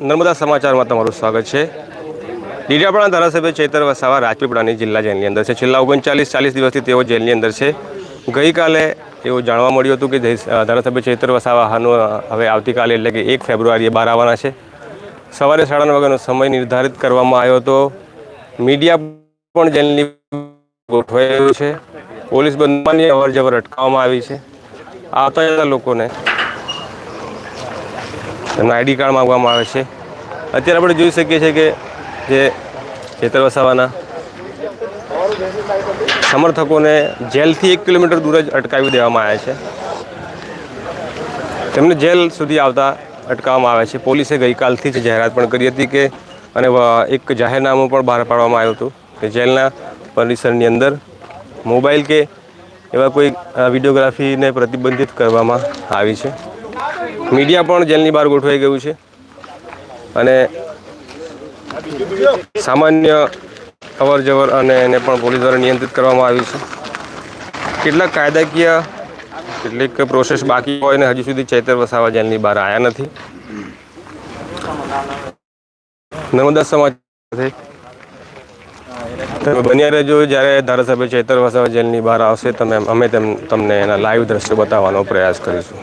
નર્મદા સમાચારમાં તમારું સ્વાગત છે. ડીડિયાપાડા ધારાસભ્ય ચેતર વસાવા રાજપીપળાની જિલ્લા જેલની અંદર છે. છેલ્લા ઓગણચાલીસ ચાલીસ દિવસથી તેઓ જેલની અંદર છે. ગઈકાલે એવું જાણવા મળ્યું હતું કે ધારાસભ્ય ચેતર વસાવાનું અ, હવે આવતીકાલે એટલે કે એક ફેબ્રુઆરીએ બહાર આવવાના છે. સવારે સાડા નવ વાગ્યાનો સમય નિર્ધારિત કરવામાં આવ્યો હતો. મીડિયા પણ જેલની ગોઠવાયેલું છે. પોલીસ બંધની અવર જવર અટકાવવામાં આવી છે. આવતા જતા લોકોને એમના આઈડી કાર્ડ માગવામાં આવે છે. અત્યારે આપણે જોઈ શકીએ છીએ કે જે ચેતર વસાવાના સમર્થકોને જેલથી એક કિલોમીટર દૂર જ અટકાવી દેવામાં આવ્યા છે. તેમને જેલ સુધી આવતા અટકાવવામાં આવે છે. પોલીસે ગઈકાલથી જ જાહેરાત પણ કરી હતી કે અને એક જાહેરનામું પણ બહાર પાડવામાં આવ્યું હતું કે જેલના પરિસરની અંદર મોબાઈલ કે એવા કોઈ વિડીયોગ્રાફીને પ્રતિબંધિત કરવામાં આવી છે. મીડિયા પણ જેલની બહાર ગોઠવાઈ ગયું છે. અને સામાન્ય અવર જવર અને એને પણ પોલીસ દ્વારા નિયંત્રિત કરવામાં આવ્યું છે. કેટલાક કાયદાકીય કેટલીક પ્રોસેસ બાકી હોય ને હજી સુધી ચૈતર વસાવા જેલની બહાર આવ્યા નથી. નર્મદા સમાચાર બન્યા રહેજો જ્યારે ધારાસભ્ય ચૈતર વસાવા જેલની બહાર આવશે, તમે અમે તેમ તમને એના લાઈવ દ્રશ્યો બતાવવાનો પ્રયાસ કરીશું.